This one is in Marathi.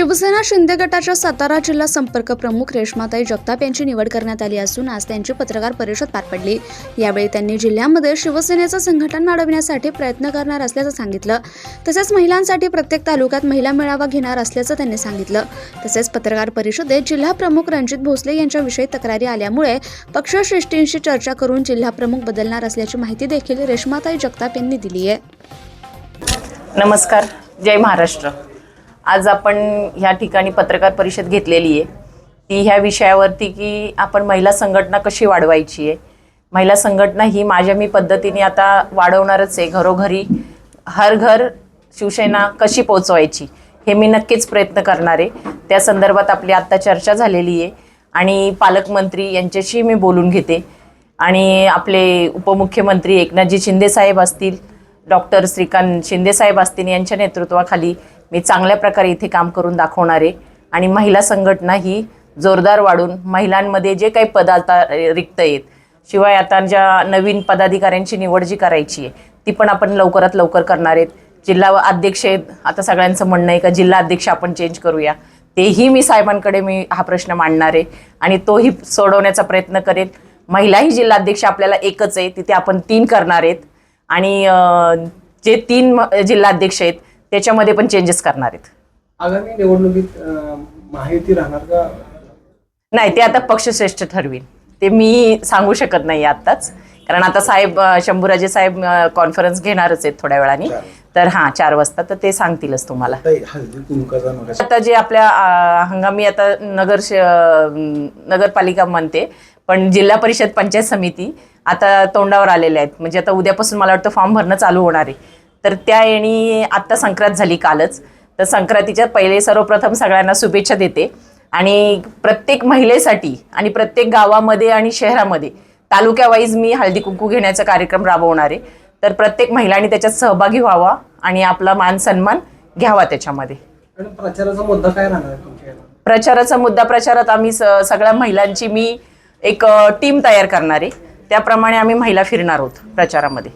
शिवसेना शिंदे गटाच्या सातारा जिल्हा संपर्क प्रमुख रेश्माताई जगताप यांची निवड करण्यात आली असून आज त्यांची पत्रकार परिषद पार पडली. यावेळी त्यांनी जिल्ह्यामध्ये शिवसेनेचं संघटन वाढविण्यासाठी प्रयत्न करणार असल्याचं सांगितलं. तसेच महिलांसाठी प्रत्येक तालुक्यात महिला मेळावा घेणार असल्याचं त्यांनी सांगितलं. तसेच पत्रकार परिषदेत जिल्हा प्रमुख रणजित भोसले यांच्याविषयी तक्रारी आल्यामुळे पक्षश्रेष्ठींशी चर्चा करून जिल्हा प्रमुख बदलणार असल्याची माहिती देखील रेश्माताई जगताप यांनी दिली आहे नमस्कार. जय महाराष्ट्र. आज आपण ह्या ठिकाणी पत्रकार परिषद घेतलेली आहे. ती ह्या विषयावरती की आपण महिला संघटना कशी वाढवायची आहे? महिला संघटना ही माझ्या मी पद्धतीने आता वाढवणारच आहे. घरोघरी हर घर शिवसेना कशी पोचवायची हे मी नक्कीच प्रयत्न करणार आहे. त्या संदर्भात आपली आत्ता चर्चा झालेली आहे आणि पालकमंत्री यांच्याशी मी बोलून घेते. आणि आपले उपमुख्यमंत्री एकनाथजी शिंदेसाहेब असतील डॉक्टर श्रीकांत शिंदेसाहेब असतील यांच्या नेतृत्वाखाली मी चांगल्या प्रकारे इथे काम करून दाखवणार आहे. आणि महिला संघटना ही जोरदार वाढून महिलांमध्ये जे काही पद आता रिक्त आहेत शिवाय आता ज्या नवीन पदाधिकाऱ्यांची निवड जी करायची आहे ती पण आपण लवकरात लवकर करणार आहेत. जिल्हा अध्यक्ष आहेत आता सगळ्यांचं म्हणणं आहे का जिल्हा अध्यक्ष आपण चेंज करूया. तेही मी साहेबांकडे मी हा प्रश्न मांडणार आहे. आणि तोही सोडवण्याचा प्रयत्न करेल महिलाही जिल्हाध्यक्ष आपल्याला एकच आहे तिथे आपण तीन करणार आहेत. आणि जे तीन म- जिल्हाध्यक्ष आहेत त्याच्यामध्ये पण चेंजेस करणार आहेत. आगामी निवडणुकीत अं, महायुती राहणार का? नाही ते आता पक्षश्रेष्ठ ठरवीन. ते मी सांगू शकत नाही आत्ताच. कारण आता साहेब शंभूराजे साहेब कॉन्फरन्स घेणारच आहेत थोड्या वेळाने. तर हां चार वाजता तर ते सांगतीलच तुम्हाला. आता जे आपल्या हंगामी आता नगर नगरपालिका म्हणते पण जिल्हा परिषद पंचायत समिती आता तोंडावर आलेल्या आहेत. म्हणजे आता उद्यापासून मला वाटतं फॉर्म भरणं चालू होणार आहे. तर त्या येणी आत्ता संक्रांत झाली कालच. तर संक्रांतीच्या पहिले सर्वप्रथम सगळ्यांना शुभेच्छा देते. आणि प्रत्येक महिलेसाठी आणि प्रत्येक गावामध्ये आणि शहरामध्ये तालुक्यावाईज मी हळदी कुंकू घेण्याचा कार्यक्रम राबवणार आहे. तर प्रत्येक महिलांनी त्याच्यात सहभागी व्हावा आणि आपला मान सन्मान घ्यावा त्याच्यामध्ये. प्रचाराचा मुद्दा काय राहणार? प्रचाराचा मुद्दा प्रचारात आम्ही सगळ्या महिलांची मी एक टीम तयार करणार आहे. त्याप्रमाणे आम्ही महिला फिरणार आहोत प्रचारामध्ये.